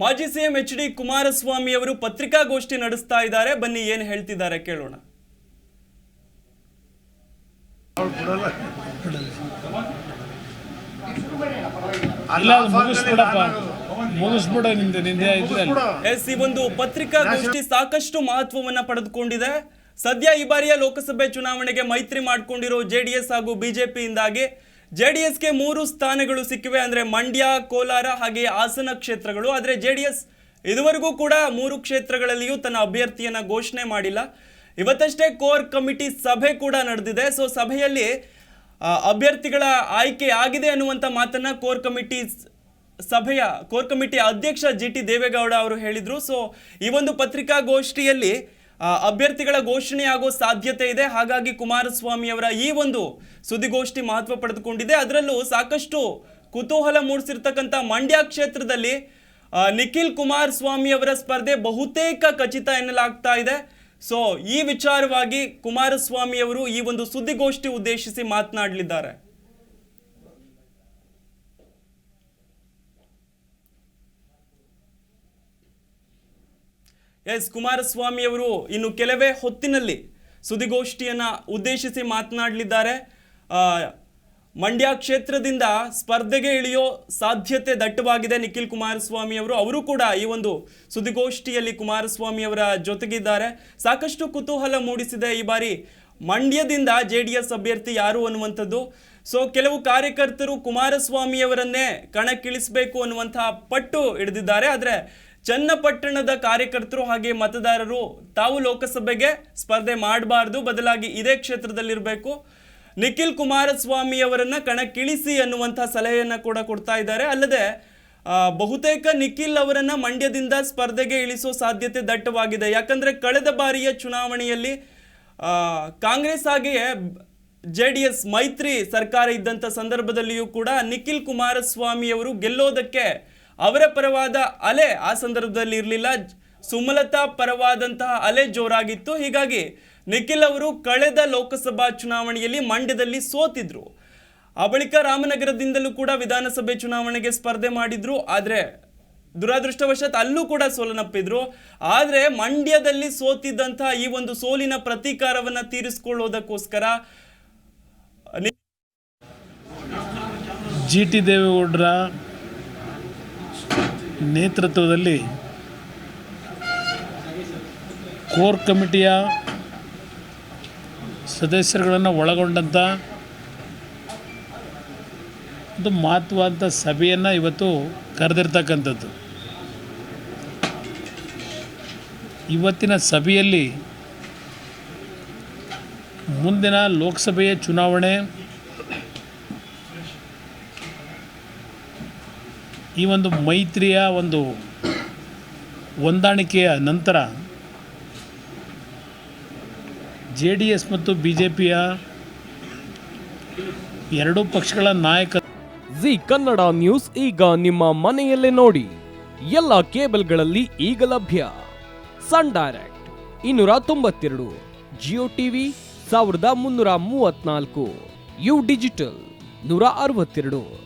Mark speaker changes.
Speaker 1: ಮಾಜಿ CM H D Kumaraswamy ಅವರು ಪತ್ರಿಕಾಗೋಷ್ಠಿ ನಡೆಸ್ತಾ ಇದ್ದಾರೆ. ಬನ್ನಿ ಏನು ಹೇಳ್ತಿದ್ದಾರೆ ಕೇಳೋಣ. ಎಸ್ ಈ ಒಂದು ಪತ್ರಿಕಾಗೋಷ್ಠಿ ಸಾಕಷ್ಟು ಮಹತ್ವವನ್ನ ಪಡೆದುಕೊಂಡಿದೆ. ಸದ್ಯ ಈ ಬಾರಿಯ ಲೋಕಸಭೆ ಚುನಾವಣೆಗೆ ಮೈತ್ರಿ ಮಾಡಿಕೊಂಡಿರೋ ಜೆಡಿಎಸ್ ಹಾಗೂ ಬಿಜೆಪಿಯಿಂದಾಗಿ ಜೆಡಿಎಸ್ಗೆ ಮೂರು ಸ್ಥಾನಗಳು ಸಿಕ್ಕಿವೆ ಅಂದರೆ ಮಂಡ್ಯ, ಕೋಲಾರ ಹಾಗೆ ಹಾಸನ ಕ್ಷೇತ್ರಗಳು. ಆದರೆ ಜೆ ಡಿ ಎಸ್ ಇದುವರೆಗೂ ಕೂಡ ಮೂರು ಕ್ಷೇತ್ರಗಳಲ್ಲಿಯೂ ತನ್ನ ಅಭ್ಯರ್ಥಿಯನ್ನು ಘೋಷಣೆ ಮಾಡಿಲ್ಲ. ಇವತ್ತಷ್ಟೇ ಕೋರ್ ಕಮಿಟಿ ಸಭೆ ಕೂಡ ನಡೆದಿದೆ. ಸೊ ಸಭೆಯಲ್ಲಿ ಅಭ್ಯರ್ಥಿಗಳ ಆಯ್ಕೆ ಆಗಿದೆ ಅನ್ನುವಂಥ ಮಾತನ್ನು ಕೋರ್ ಕಮಿಟಿ ಸಭೆಯ, ಕೋರ್ ಕಮಿಟಿ ಅಧ್ಯಕ್ಷ ಜಿ ಟಿ ದೇವೇಗೌಡ ಅವರು ಹೇಳಿದರು. ಸೊ ಈ ಒಂದು ಪತ್ರಿಕಾಗೋಷ್ಠಿಯಲ್ಲಿ ಅಭ್ಯರ್ಥಿಗಳ ಘೋಷಣೆ ಆಗೋ ಸಾಧ್ಯತೆ ಇದೆ. ಹಾಗಾಗಿ ಕುಮಾರಸ್ವಾಮಿ ಅವರ ಈ ಒಂದು ಸುದ್ದಿಗೋಷ್ಠಿ ಮಹತ್ವ ಪಡೆದುಕೊಂಡಿದೆ. ಅದರಲ್ಲೂ ಸಾಕಷ್ಟು ಕುತೂಹಲ ಮೂಡಿಸಿರ್ತಕ್ಕಂಥ ಮಂಡ್ಯ ಕ್ಷೇತ್ರದಲ್ಲಿ ನಿಖಿಲ್ ಕುಮಾರಸ್ವಾಮಿ ಅವರ ಸ್ಪರ್ಧೆ ಬಹುತೇಕ ಖಚಿತ ಎನ್ನಲಾಗ್ತಾ ಇದೆ. ಸೊ, ಈ ವಿಚಾರವಾಗಿ ಕುಮಾರಸ್ವಾಮಿ ಅವರು ಈ ಒಂದು ಸುದ್ದಿಗೋಷ್ಠಿ ಉದ್ದೇಶಿಸಿ ಮಾತನಾಡಲಿದ್ದಾರೆ. ಎಸ್ ಕುಮಾರಸ್ವಾಮಿ ಅವರು ಇನ್ನು ಕೆಲವೇ ಹೊತ್ತಿನಲ್ಲಿ ಸುದ್ದಿಗೋಷ್ಠಿಯನ್ನು ಉದ್ದೇಶಿಸಿ ಮಾತನಾಡಲಿದ್ದಾರೆ. ಮಂಡ್ಯ ಕ್ಷೇತ್ರದಿಂದ ಸ್ಪರ್ಧೆಗೆ ಇಳಿಯೋ ಸಾಧ್ಯತೆ ದಟ್ಟವಾಗಿದೆ ನಿಖಿಲ್ ಕುಮಾರಸ್ವಾಮಿ ಅವರು. ಅವರು ಕೂಡ ಈ ಒಂದು ಸುದ್ದಿಗೋಷ್ಠಿಯಲ್ಲಿ ಕುಮಾರಸ್ವಾಮಿ ಅವರ ಜೊತೆಗಿದ್ದಾರೆ. ಸಾಕಷ್ಟು ಕುತೂಹಲ ಮೂಡಿಸಿದೆ ಈ ಬಾರಿ ಮಂಡ್ಯದಿಂದ ಜೆ ಡಿ ಎಸ್ ಅಭ್ಯರ್ಥಿ ಯಾರು ಅನ್ನುವಂಥದ್ದು. ಸೊ ಕೆಲವು ಕಾರ್ಯಕರ್ತರು ಕುಮಾರಸ್ವಾಮಿಯವರನ್ನೇ ಕಣಕ್ಕಿಳಿಸಬೇಕು ಅನ್ನುವಂತಹ ಪಟ್ಟು ಹಿಡಿದಿದ್ದಾರೆ. ಆದರೆ ಚನ್ನಪಟ್ಟಣದ ಕಾರ್ಯಕರ್ತರು ಹಾಗೆ ಮತದಾರರು ತಾವು ಲೋಕಸಭೆಗೆ ಸ್ಪರ್ಧೆ ಮಾಡಬಾರ್ದು, ಬದಲಾಗಿ ಇದೇ ಕ್ಷೇತ್ರದಲ್ಲಿರಬೇಕು. ನಿಖಿಲ್ ಕುಮಾರಸ್ವಾಮಿ ಅವರನ್ನ ಕಣಕ್ಕಿಳಿಸಿ ಅನ್ನುವಂತಹ ಸಲಹೆಯನ್ನು ಕೂಡ ಕೊಡ್ತಾ ಇದ್ದಾರೆ. ಅಲ್ಲದೆ ಬಹುತೇಕ ನಿಖಿಲ್ ಅವರನ್ನ ಮಂಡ್ಯದಿಂದ ಸ್ಪರ್ಧೆಗೆ ಇಳಿಸೋ ಸಾಧ್ಯತೆ ದಟ್ಟವಾಗಿದೆ. ಯಾಕಂದ್ರೆ ಕಳೆದ ಬಾರಿಯ ಚುನಾವಣೆಯಲ್ಲಿ ಕಾಂಗ್ರೆಸ್ ಹಾಗೆಯೇ ಜೆ ಡಿ ಎಸ್ ಮೈತ್ರಿ ಸರ್ಕಾರ ಇದ್ದಂಥ ಸಂದರ್ಭದಲ್ಲಿಯೂ ಕೂಡ ನಿಖಿಲ್ ಕುಮಾರಸ್ವಾಮಿಯವರು ಗೆಲ್ಲೋದಕ್ಕೆ ಅವರ ಪರವಾದ ಅಲೆ ಆ ಸಂದರ್ಭದಲ್ಲಿ ಇರಲಿಲ್ಲ. ಸುಮಲತಾ ಪರವಾದಂತಹ ಅಲೆ ಜೋರಾಗಿತ್ತು. ಹೀಗಾಗಿ ನಿಖಿಲ್ ಅವರು ಕಳೆದ ಲೋಕಸಭಾ ಚುನಾವಣೆಯಲ್ಲಿ ಮಂಡ್ಯದಲ್ಲಿ ಸೋತಿದ್ರು. ಆ ಬಳಿಕ ರಾಮನಗರದಿಂದಲೂ ಕೂಡ ವಿಧಾನಸಭೆ ಚುನಾವಣೆಗೆ ಸ್ಪರ್ಧೆ ಮಾಡಿದ್ರು. ಆದರೆ ದುರಾದೃಷ್ಟವಶಾತ್ ಅಲ್ಲೂ ಕೂಡ ಸೋಲನಪ್ಪಿದ್ರು. ಆದರೆ ಮಂಡ್ಯದಲ್ಲಿ ಸೋತಿದ್ದಂತಹ ಈ ಒಂದು ಸೋಲಿನ ಪ್ರತೀಕಾರವನ್ನು ತೀರಿಸಿಕೊಳ್ಳೋದಕ್ಕೋಸ್ಕರ
Speaker 2: ಜಿ ಟಿ ದೇವೇಗೌಡರ ನೇತೃತ್ವದಲ್ಲಿ ಕೋರ್ ಕಮಿಟಿಯ ಸದಸ್ಯರುಗಳನ್ನು ಒಳಗೊಂಡಂಥ ಒಂದು ಮಹತ್ವಾದ ಸಭೆಯನ್ನು ಇವತ್ತು ಕರೆದಿರ್ತಕ್ಕಂಥದ್ದು. ಇವತ್ತಿನ ಸಭೆಯಲ್ಲಿ ಮುಂದಿನ ಲೋಕಸಭೆಯ ಚುನಾವಣೆ ಈ ಒಂದು ಮೈತ್ರಿಯ ಒಂದು ಹೊಂದಾಣಿಕೆಯ ನಂತರ ಜೆ ಡಿ ಎಸ್ ಮತ್ತು ಬಿ ಜೆ ಪಿಯ ಎರಡೂ ಪಕ್ಷಗಳ ನಾಯಕ
Speaker 3: ಜಿ ಕನ್ನಡ ನ್ಯೂಸ್ ಈಗ ನಿಮ್ಮ ಮನೆಯಲ್ಲೇ ನೋಡಿ. ಎಲ್ಲ ಕೇಬಲ್ಗಳಲ್ಲಿ ಈಗ ಲಭ್ಯ. ಸನ್ ಡೈರೆಕ್ಟ್ ಇನ್ನೂರ ತೊಂಬತ್ತೆರಡು, ಜಿಯೋ ಟಿವಿ ಸಾವಿರದ ಮುನ್ನೂರ ಮೂವತ್ನಾಲ್ಕು ಯು ಡಿಜಿಟಲ್ ನೂರ ಅರವತ್ತೆರಡು.